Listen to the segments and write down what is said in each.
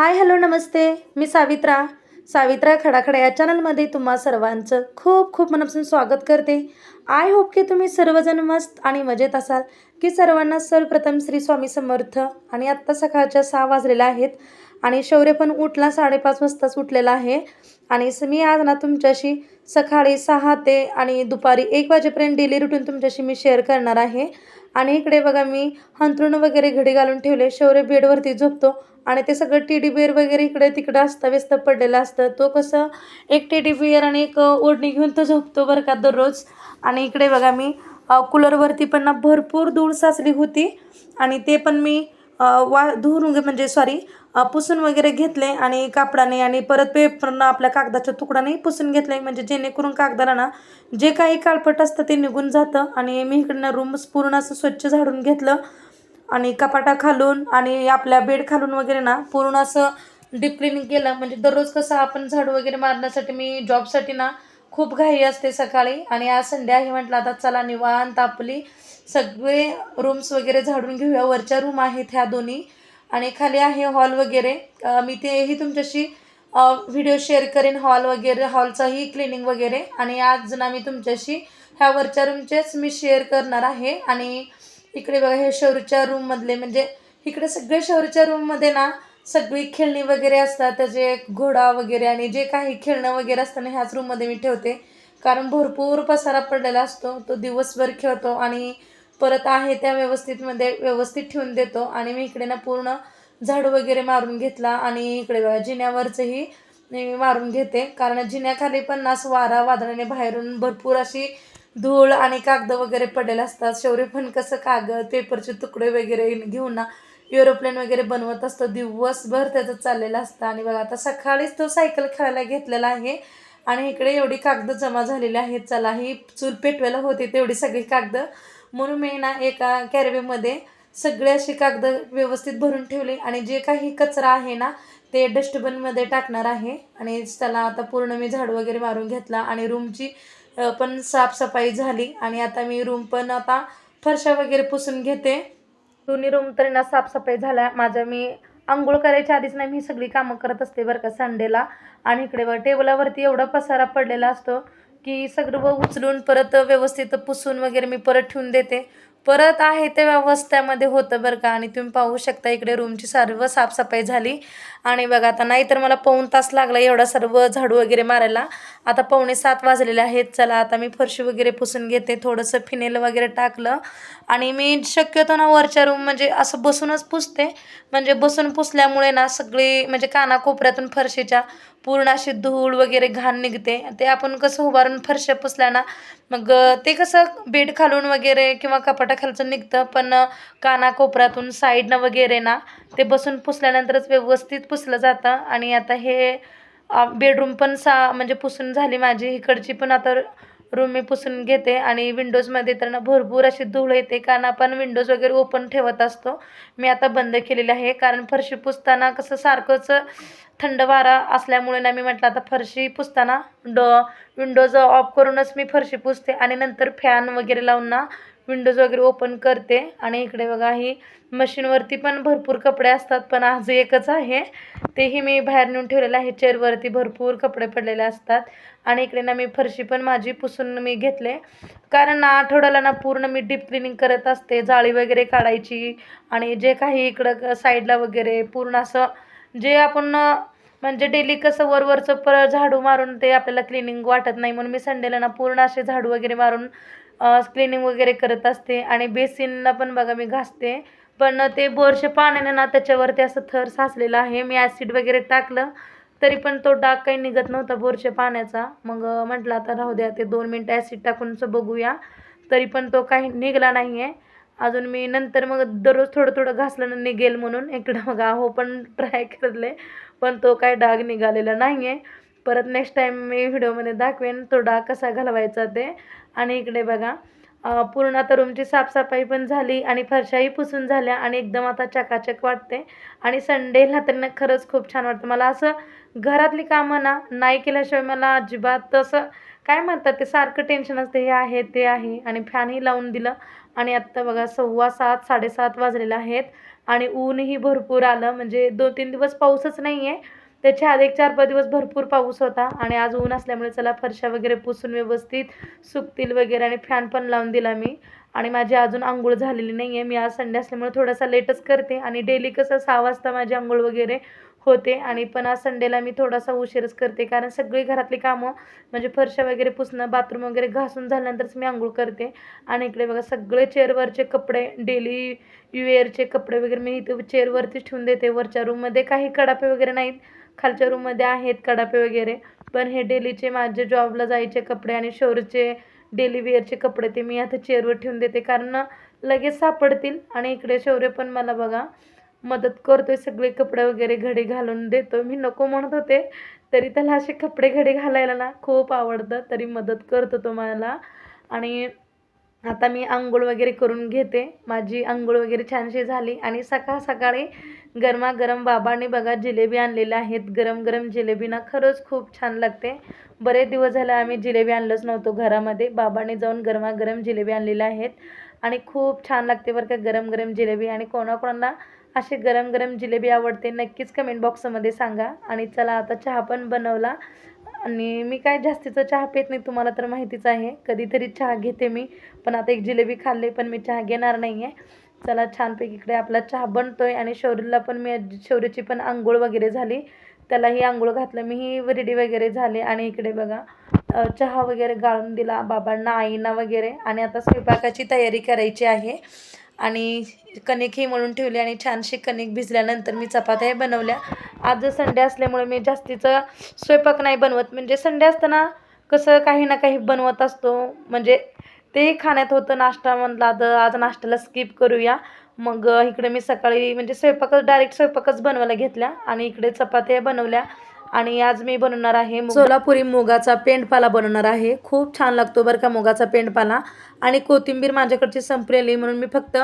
Hi hello नमस्ते. मी सावित्रा. सावित्रा खडाखडा या चॅनलमध्ये तुम्हा सर्वांचं खूप खूप मनापासून स्वागत करते. आय होप की तुम्ही सर्वजण मस्त आणि मजेत असाल की सर्वांना सर्वप्रथम श्री स्वामी समर्थ आणि आत्ता सकाळच्या सहा वाजलेल्या आहेत आणि शौर्य पण उठला साडेपाच वाजताच उठलेला आहे. आणि स- मी आज ना तुमच्याशी सकाळी सहा ते आणि दुपारी एक वाजेपर्यंत डेली रुटीन तुमच्याशी मी शेअर करणार आहे. आणि इकडे बघा मी हंतरुण वगैरे घडी घालून ठेवले शौर्य बेडवरती झोपतो. आणि ते सगळं टेडी बिअर वगैरे इकडे तिकडं अस्ताव्यस्त पडलेलं असतं. तो कसं एक टेडी बिअर आणि एक ओढणी घेऊन तो झोपतो बरं का दररोज. आणि इकडे बघा मी कूलरवरती पण ना भरपूर धूळ साचली होती. आणि ते पण मी वा धुवून म्हणजे सॉरी पुसून वगैरे घेतले आणि कापडाने आणि परत पेपरनं आपल्या कागदाच्या तुकडाने पुसून घेतले. म्हणजे जेणेकरून कागदाला ना जे काही काळपट असतं ते निघून जातं. आणि मी इकडनं रूम पूर्ण असं स्वच्छ झाडून घेतलं. आणि कपाटा खालून आणि आपल्या बेड खालून वगैरे ना पूर्ण असं डीप क्लिनिंग केलं. म्हणजे दररोज कसं आपण झाडू वगैरे मारण्यासाठी मी जॉबसाठी ना खूप घाई असते सकाळी. आणि आज संध्या आहे म्हटलं आता चला निवांत आपली सगळे रूम्स वगैरे झाडून घेऊया. वरच्या रूम आहेत ह्या दोन्ही. आणि खाली आहे हॉल वगैरे. मी तेही तुमच्याशी व्हिडिओ शेअर करेन हॉल वगैरे हॉलचाही क्लिनिंग वगैरे. आणि आज ना मी तुमच्याशी ह्या वरच्या रूमचेच मी शेअर करणार आहे. आणि इकडे बघा हे शौरीच्या रूममधले म्हणजे इकडे सगळे शौरीच्या रूममध्ये ना सगळी खेळणी वगैरे असतात त्याचे घोडा वगैरे आणि जे काही खेळणं वगैरे असतं ना ह्याच रूममध्ये मी ठेवते. कारण भरपूर पसारा पडलेला असतो तो दिवसभर खेळतो आणि परत आहे त्या व्यवस्थितमध्ये व्यवस्थित ठेवून देतो. आणि मी इकडे ना पूर्ण झाडू वगैरे मारून घेतला आणि इकडे बघा जिन्यावरचंही मी मारून घेते. कारण जिन्याखाली पण ना असं वारा वादळाने बाहेरून भरपूर अशी धूळ आणि कागद वगैरे पडलेले असतात. शौर्य पण कसं कागद पेपरचे तुकडे वगैरे घेऊन ना एरोप्लेन वगैरे बनवत असतो. दिवसभर त्याचं चाललेलं असतं. आणि बघा आता सकाळीच तो सायकल खेळायला घेतलेला आहे. आणि इकडे एवढी कागद जमा झालेली आहेत. चला ही चूल पेटवायला होते तेवढी सगळी कागद. म्हणून मी ना एका कॅरेबेमध्ये सगळे अशी कागद व्यवस्थित भरून ठेवली. आणि जे काही कचरा आहे ना ते डस्टबिनमध्ये टाकणार आहे. आणि त्याला आता पूर्ण मी झाड वगैरे मारून घेतला. आणि रूमची पण साफसफाई झाली. आणि आता मी रूम पण आता फरशा वगैरे पुसून घेते. दोन्ही रूम तरी ना साफसफाई झाल्या. माझ्या मी आंघोळ करायच्या आधीच नाही मी सगळी कामं करत असते बरं का संडेला आणि इकडे बघ टेबलावरती एवढा पसारा पडलेला असतो की सगळं व उचलून परत व्यवस्थित पुसून वगैरे मी परत ठेवून देते. परत आहे त्या व्यवस्थेमध्ये होतं बरं का. आणि तुम्ही पाहू शकता इकडे रूमची सर्व साफसफाई झाली. आणि बघा आता नाहीतर मला पाऊण तास लागला एवढा सर्व झाडू वगैरे मारायला. आता पावणे सात वाजलेले आहेत. चला आता मी फरशी वगैरे पुसून घेते. थोडंसं फिनेल वगैरे टाकलं. आणि मी शक्यतो ना वरच्या रूम म्हणजे असं बसूनच पुसते. म्हणजे बसून पुसल्यामुळे ना सगळी म्हणजे कानाकोपऱ्यातून फरशीच्या पूर्ण अशी धूळ वगैरे घाण निघते. ते आपण कसं उभारून फरशा पुसल्या ना मग ते कसं बेड खालून वगैरे किंवा कपाटाखालचं निघतं. पण कानाकोपऱ्यातून साईडनं वगैरे ना ते बसून पुसल्यानंतरच व्यवस्थित पुसलं जातं आणि आता हे बेडरूम पण सा म्हणजे पुसून झाली माझी. इकडची पण आता रूम मी पुसून घेते आणि विंडोजमध्ये तर ना भरपूर अशी धूळ येते. कारण आपण विंडोज वगैरे ओपन ठेवत असतो. मी आता बंद केलेली आहे. कारण फरशी पुसताना कसं सारखंच थंड वारा असल्यामुळे ना मी म्हटलं आता फरशी पुसताना ड विंडोज ऑफ करूनच मी फरशी पुसते. आणि नंतर फॅन वगैरे लावून ना विंडोज वगैरे ओपन करते. आणि इकडे बघा ही मशीनवरती पण भरपूर कपडे असतात पण आज एकच आहे. तेही मी बाहेर नेऊन ठेवलेलं आहे. चेअरवरती भरपूर कपडे पडलेले असतात. आणि इकडे ना मी फरशी पण माझी पुसून मी घेतले. कारण ना आठवड्याला ना पूर्ण मी डीप क्लिनिंग करत असते. जाळी वगैरे काढायची आणि जे काही इकडं साईडला वगैरे पूर्ण असं जे आपण म्हणजे डेली कसं वरवरचं पर झाडू मारून ते आपल्याला क्लिनिंग वाटत नाही. म्हणून मी संडेला ना पूर्ण असे झाडू वगैरे मारून क्लिनिंग वगैरे करत असते आणि बेसिनला पण बघा मी घासते. पण ते बोरशे पाण्याने ना त्याच्यावरती असं थर साचलेलं आहे. मी ॲसिड वगैरे टाकलं तरी पण तो डाग काही निघत नव्हता बोरशे पाण्याचा. मग म्हटलं आता राहू द्या ते दोन मिनटं ॲसिड टाकूनच बघूया. तरी पण तो काही निघाला नाही आहे अजून मी नंतर मग दररोज थोडं थोडं घासलं निघेल म्हणून. इकडं मग हो पण ट्राय करले पण तो काय डाग निघालेला नाही आहे परत नेक्स्ट टाईम मी व्हिडिओमध्ये दाखवेन तो डाग कसा घालवायचा ते. आणि इकडे बघा पूर्ण आता रूमची साफसफाई पण झाली आणि फरशाही पुसून झाल्या आणि एकदम आता चकाचक वाटते. आणि संडेला तर ना खरंच खूप छान वाटतं. मला असं घरातली कामं ना नाही केल्याशिवाय मला अजिबात तसं काय म्हणतात ते सारखं टेन्शन असतं हे आहे ते आहे. आणि फॅनही लावून दिलं आणि आत्ता बघा सव्वा सात साडेसात वाजलेले आहेत आणि ऊनही भरपूर आलं. म्हणजे दोन तीन दिवस पाऊसच नाही आहे त्याच्या आधी एक चार पाच दिवस भरपूर पाऊस होता आणि आज ऊन असल्यामुळे चला फरशा वगैरे पुसून व्यवस्थित सुकतील वगैरे आणि फॅन पण लावून दिला मी. आणि माझी अजून आंघोळ झालेली नाही आहे मी आज संडे असल्यामुळे थोडासा लेटच करते आणि डेली कसं सहा वाजता माझी आंघोळ वगैरे होते आणि पण आज संडेला मी थोडासा उशीरच करते कारण सगळी घरातली कामं म्हणजे फरशा वगैरे पुसणं बाथरूम वगैरे घासून झाल्यानंतरच मी आंघोळ करते. आणि इकडे बघा सगळे चेअरवरचे कपडे डेली वेअरचे कपडे वगैरे मी इथे चेअरवरतीच ठेवून देते. वरच्या रूममध्ये काही कडापे वगैरे नाहीत. खालच्या रूममध्ये आहेत कडापे वगैरे. पण हे डेलीचे माझे जॉबला जायचे कपडे आणि शोरचे डेली वेअरचे कपडे ते मी आता चेअरवर ठेवून देते. कारण लगेच सापडतील आणि इकडे शौर्य पण मला बघा मदत करतोय. सगळे कपडे वगैरे घडी घालून देतो. मी नको म्हणत होते तरी त्याला असे कपडे घडी घालायला ना खूप आवडतं. तरी मदत करतो तो मला. आणि आता मी आंघोळ वगैरे करून घेते. माझी आंघोळ वगैरे छानशी झाली आणि सकाळ सकाळी गरमागरम बाबांनी बघा जिलेबी आणलेल्या आहेत. गरम गरम जिलेबी ना खरंच खूप छान लागते. बरेच दिवस झाले आम्ही जिलेबी आणलंच नव्हतो घरामध्ये. बाबांनी जाऊन गरमागरम जिलेबी आणलेल्या आहेत आणि खूप छान लागते बरं का गरम गरम जिलेबी. आणि कोणाकोणाला असे गरम गरम जिलेबी आवडते नक्कीच कमेंट बॉक्समध्ये सांगा. आणि चला आता चहा पण बनवला. आणि मी काय जास्तीचा चहा पित नाही तुम्हाला तर माहितीच आहे. कधीतरी चहा घेते मी पण आता एक जिलेबी खाल्ले पण मी चहा घेणार नाही आहे चला छानपैकी इकडे आपला चहा बनतो आहे आणि शौर्यला पण मी शौर्यची पण आंघोळ वगैरे झाली. त्यालाही आंघोळ घातलं मीही रेडी वगैरे झाले. आणि इकडे बघा चहा वगैरे गाळून दिला बाबांना आईना वगैरे. आणि आता स्वयंपाकाची तयारी करायची आहे. आणि कणिकही मळून ठेवली आणि छानशी कणिक भिजल्यानंतर मी चपात्याही बनवल्या. आज संडे असल्यामुळे मी जास्तीचं स्वयंपाक नाही बनवत. म्हणजे संडे असताना कसं काही ना काही बनवत असतो. म्हणजे ते खाण्यात होतं नाश्ता म्हणला तर आज नाश्त्याला स्किप करूया. मग इकडे मी सकाळी म्हणजे स्वयंपाकच डायरेक्ट स्वयंपाकच बनवायला घेतल्या आणि इकडे चपात्या बनवल्या. आणि आज मी बनवणार आहे सोलापुरी मुगाचा पेंडपाला बनवणार आहे. खूप छान लागतो बरं का मुगाचा पेंडपाला. आणि कोथिंबीर माझ्याकडची संपलेली म्हणून मी फक्त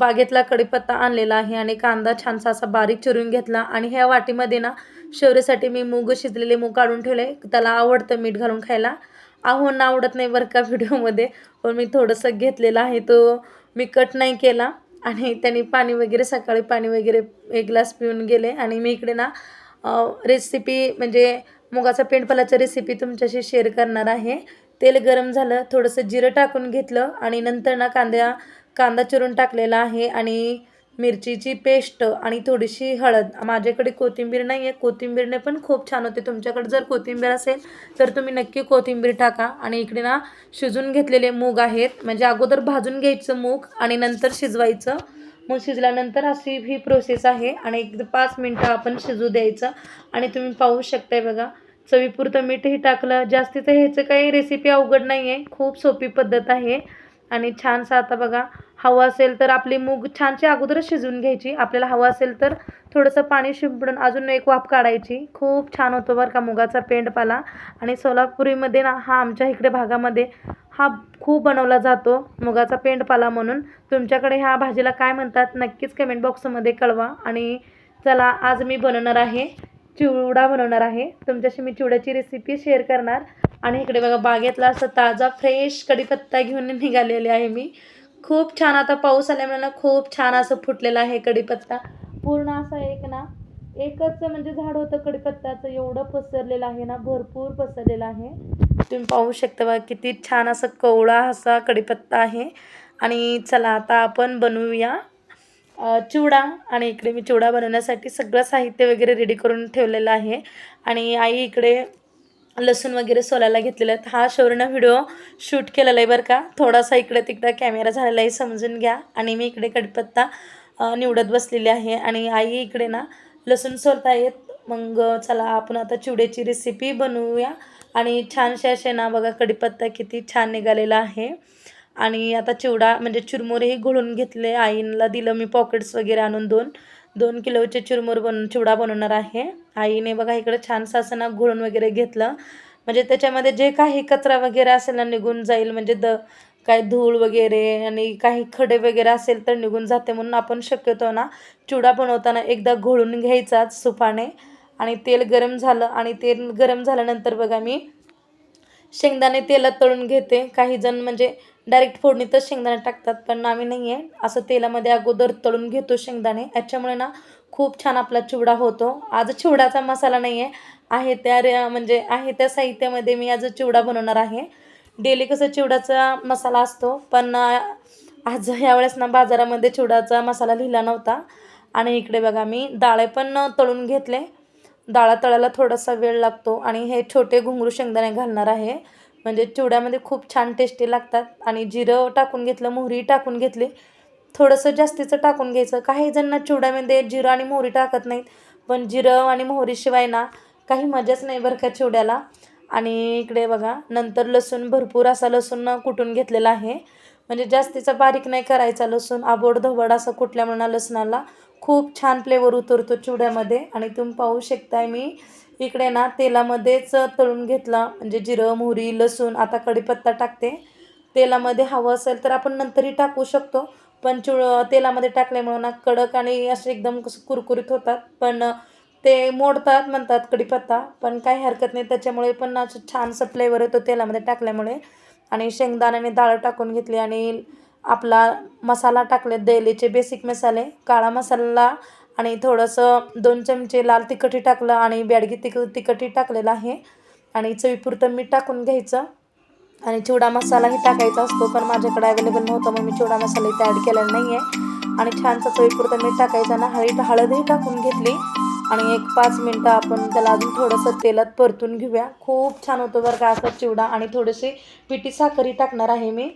बागेतला कढीपत्ता आणलेला आहे आणि कांदा छानसा असा बारीक चिरून घेतला. आणि ह्या वाटीमध्ये ना शौर्यासाठी मी मूग शिजलेले मूग काढून ठेवले. त्याला आवडतं मीठ घालून खायला. आहोंना आवडत नाही बरं का व्हिडिओमध्ये. पण मी थोडंसं घेतलेलं आहे. तो मी कट नाही केला. आणि त्यांनी पाणी वगैरे सकाळी पाणी वगैरे एक ग्लास पिऊन गेले. आणि मी इकडे ना रेसिपी म्हणजे मुगाचा पेंडफलाचा रेसिपी तुमच्याशी शेअर करणार आहे. तेल गरम झालं थोडंसं जिरं टाकून घेतलं आणि नंतर ना कांद्या कांदा चिरून टाकलेला आहे आणि मिरचीची पेस्ट आणि थोडीशी हळद. माझ्याकडे कोथिंबीर नाही आहे कोथिंबीरने पण खूप छान होते. तुमच्याकडे जर कोथिंबीर असेल तर तुम्ही नक्की कोथिंबीर टाका. आणि इकडे ना शिजून घेतलेले मूग आहेत. म्हणजे अगोदर भाजून घ्यायचं मूग आणि नंतर शिजवायचं. मग शिजल्यानंतर अशी ही प्रोसेस आहे आणि एक पाच मिनटं आपण शिजू द्यायचं. आणि तुम्ही पाहू शकताय बघा चवीपुरतं मीठही टाकलं. जास्तीचं ह्याचं काही रेसिपी अवघड नाही आहे खूप सोपी पद्धत आहे. आणि छानसं आता बघा हवं असेल तर आपली मूग छानशी अगोदरच शिजवून घ्यायची. आपल्याला हवं असेल तर थोडंसं पाणी शिंपडून अजून एक वाफ काढायची. खूप छान होतो बरं का मुगाचा पेंडपाला आणि सोलापुरीमध्ये ना हा आमच्या इकडे भागामध्ये हा खूप बनवला जातो. मुगाचा पेंडपाला म्हणून. तुमच्याकडे ह्या भाजीला काय म्हणतात नक्कीच कमेंट बॉक्समध्ये कळवा. आणि चला आज मी बनवणार आहे चिवडा बनवणार आहे. तुमच्याशी मी चिवड्याची रेसिपी शेअर करणार. आणि इकडे बघा बागेतला असं ताजा फ्रेश कढीपत्ता घेऊन निघालेले आहे मी. खूप छान आता पाऊस आल्यामुळे ना खूप छान असं फुटलेलं आहे कढीपत्ता. पूर्ण असा एक ना एकच म्हणजे झाड होतं कढीपत्त्याचं एवढं पसरलेलं आहे ना भरपूर पसरलेलं आहे. तुम्ही पाहू शकता बघा किती छान असं कवळा असा कढीपत्ता आहे. आणि चला आता आपण बनवूया चिवडा. आणि इकडे मी चिवडा बनवण्यासाठी सगळं साहित्य वगैरे रेडी करून ठेवलेलं आहे. आणि आई इकडे लसूण वगैरे सोलायला घेतलेलं आहे हा शौर्ण व्हिडिओ शूट केलेला आहे बरं का. थोडासा इकडे तिकडं कॅमेरा झालेला आहे समजून घ्या. आणि मी इकडे कढीपत्ता निवडत बसलेली आहे. आणि आई इकडे ना लसूण सोलता येत मग चला आपण आता चिवड्याची रेसिपी बनवूया. आणि छानसे असे ना बघा कढीपत्ता किती छान निघालेला आहे. आणि आता चिवडा म्हणजे चुरमुरेही घोळून घेतले. आईला दिलं मी पॉकेट्स वगैरे आणून दोन. दोन किलोचे चुरमुर बनवून चिवडा बनवणार आहे. आईने बघा इकडे छानसं असं ना घोळून वगैरे घेतलं. म्हणजे त्याच्यामध्ये जे काही कचरा वगैरे असेल ना निघून जाईल. म्हणजे द काय धूळ वगैरे आणि काही खडे वगैरे असेल तर निघून जाते म्हणून आपण शक्यतो ना चिवडा बनवताना एकदा घोळून घ्यायचाच सुपाने. आणि तेल गरम झालं आणि तेल गरम झाल्यानंतर बघा मी शेंगदाणे तेलात तळून घेते. काही जण म्हणजे डायरेक्ट फोडणीतच शेंगदाणे टाकतात पण आम्ही नाही आहे असं तेलामध्ये अगोदर तळून घेतो शेंगदाणे. याच्यामुळे ना खूप छान आपला चिवडा होतो. आज चिवडाचा मसाला नाही आहे आहे त्या रे म्हणजे आहे त्या साहित्यामध्ये मी आज चिवडा बनवणार आहे. डेली कसं चिवडाचा मसाला असतो पण आज ह्यावेळेस ना बाजारामध्ये चिवडाचा मसाला लिहिला नव्हता. आणि इकडे बघा मी डाळे पण तळून घेतले. डाळा तळायला थोडासा वेळ लागतो आणि हे छोटे घुंगरू शेंगदाणे घालणार आहे. म्हणजे चिवड्यामध्ये खूप छान टेस्टी लागतात. आणि जिरं टाकून घेतलं मोहरी टाकून घेतली थोडंसं जास्तीचं टाकून घ्यायचं. काही जणांना चिवड्यामध्ये जिरं आणि मोहरी टाकत नाहीत. पण जिरं आणि मोहरीशिवाय ना काही मजाच नाही बरं का चिवड्याला. आणि इकडे बघा नंतर लसूण भरपूर असा लसूण कुटून घेतलेला आहे. म्हणजे जास्तीचा बारीक नाही करायचा लसूण. आबोड धोबड असं कुठल्या म्हणा लसणाला. खूप छान फ्लेवर उतरतो चिवड्यामध्ये. आणि तुम्ही पाहू शकताय मी इकडे ना तेलामध्येच तळून घेतला म्हणजे जिरं मोहरी लसूण आता कढीपत्ता टाकते. तेलामध्ये हवं असेल तर आपण नंतरही टाकू शकतो पण चिव तेलामध्ये टाकल्यामुळं ना कडक आणि असे एकदम कसं कुरकुरीत होतात. पण ते मोडतात म्हणतात कढीपत्ता पण काही हरकत नाही त्याच्यामुळे पण असं छानसं फ्लेवर येतो तेलामध्ये टाकल्यामुळे. आणि शेंगदाण्याने डाळ टाकून घेतली आणि आपला मसाला टाकले दैलीचे बेसिक मसाले काळा मसाला आणि थोडंसं दोन चमचे लाल तिखटही टाकलं आणि बॅडगी तिक तिखटही टाकलेलं आहे. आणि चवीपुरतं मीठ टाकून घ्यायचं. आणि चिवडा मसालाही टाकायचा असतो पण माझ्याकडे अवेलेबल नव्हतं मग मी चिवडा मसाला इथे ॲड केलेला नाही आहे आणि छानसा चवीपुरतं मीठ टाकायचं ना हळद हळदही टाकून घेतली. आणि एक पाच मिनटं आपण त्याला अजून थोडंसं तेलात परतून घेऊया. खूप छान होतो बरं का असा चिवडा आणि थोडीशी पिठी साखरही टाकणार आहे मी.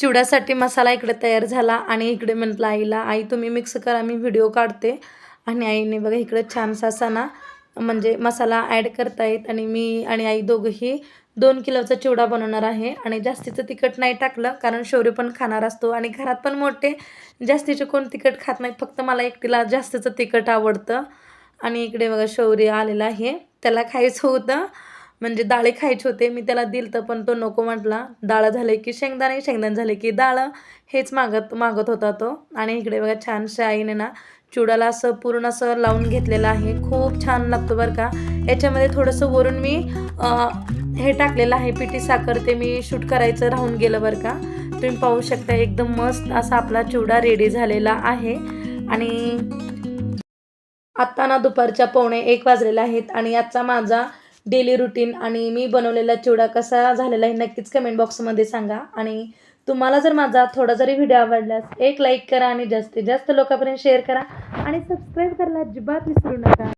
चिवड्यासाठी मसाला इकडे तयार झाला आणि इकडे म्हटलं आईला आई तुम्ही मिक्स करा मी व्हिडिओ काढते. आणि आईने बघा इकडे छानसा असा ना म्हणजे मसाला ॲड करतायत आणि मी आणि आई दोघंही दोन किलोचा चिवडा बनवणार आहे. आणि जास्तीचं तिखट नाही टाकलं कारण शौर्य पण खाणार असतो आणि घरात पण मोठे जास्तीचे कोण तिखट खात नाहीत फक्त मला एकटीला जास्तीचं तिखट आवडतं. आणि इकडे बघा शौर्य आलेला आहे. त्याला खायचं होतं. म्हणजे डाळे खायचे होते मी त्याला दिलं तर पण तो नको म्हटला. डाळ झाले की शेंगदाणे शेंगदाणे झाले की डाळ. हेच मागत मागत होता तो. आणि इकडे बघा छानशा आईने ना चुडाला असं पूर्ण असं लावून घेतलेलं आहे. खूप छान लागतो बरं का. याच्यामध्ये थोडंसं वरून मी हे टाकलेलं आहे पिठी साखर. ते मी शूट करायचं राहून गेलं बरं का. तुम्ही पाहू शकता एकदम मस्त असा आपला चिवडा रेडी झालेला आहे. आणि आत्ता ना दुपारच्या पावणे एक वाजलेला आहेत. आणि आजचा माझा डेली रुटीन आणि मी बनवलेला चिवडा कसा झालेला आहे नक्कीच कमेंट बॉक्समध्ये सांगा. आणि तुम्हाला जर माझा थोडा जरी व्हिडिओ आवडल्यास एक लाईक करा आणि जास्तीत जास्त लोकांपर्यंत शेअर करा. आणि सबस्क्राईब करायला अजिबात विसरू नका.